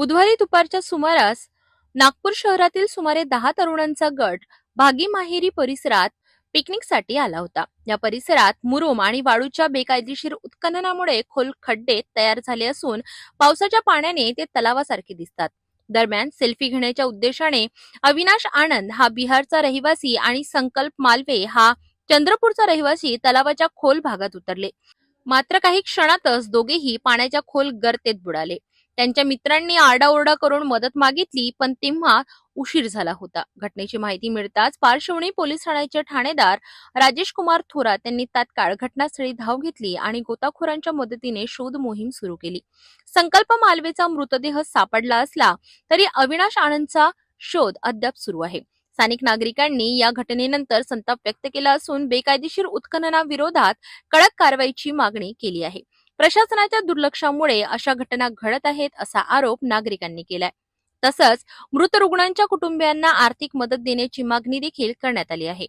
बुधवारी दुपारच्या सुमारास नागपूर शहरातील सुमारे दहा तरुणांचा गट भागी माहेरी परिसरात पिकनिकसाठी आला होता. या परिसरात मुरुम आणि वाळूच्या बेकायदेशीर उत्खननामुळे खोल खड्डे तयार झाले असून पावसाच्या पाण्याने ते तलावासारखे दिसतात. दरम्यान सेल्फी घेण्याच्या उद्देशाने अविनाश आनंद हा बिहारचा रहिवासी आणि संकल्प मालवे हा चंद्रपूरचा रहिवासी तलावाच्या खोल भागात उतरले. मात्र काही क्षणातच दोघेही पाण्याच्या खोल गर्तेत बुडाले. त्यांच्या मित्रांनी आरडाओरडा करून मदत मागितली पण तेव्हा उशीर झाला होता. घटनेची माहिती मिळताच पार्श्वणी पोलीस ठाण्याचे ठाणेदार राजेश कुमार थोरात यांनी तात्काळ घटनास्थळी धाव घेतली आणि गोताखोरांच्या मदतीने शोध मोहीम सुरू केली. संकल्प मालवेचा मृतदेह सापडला असला तरी अविनाश आनंदचा शोध अद्याप सुरू आहे. स्थानिक नागरिकांनी या घटनेनंतर संताप व्यक्त केला असून बेकायदेशीर उत्खननाविरोधात कडक कारवाईची मागणी केली आहे. प्रशासनाच्या दुर्लक्षामुळे अशा घटना घडत आहेत असा आरोप नागरिकांनी केलाय. तसंच मृत रुग्णांच्या कुटुंबियांना आर्थिक मदत देण्याची मागणी देखील करण्यात आली आहे.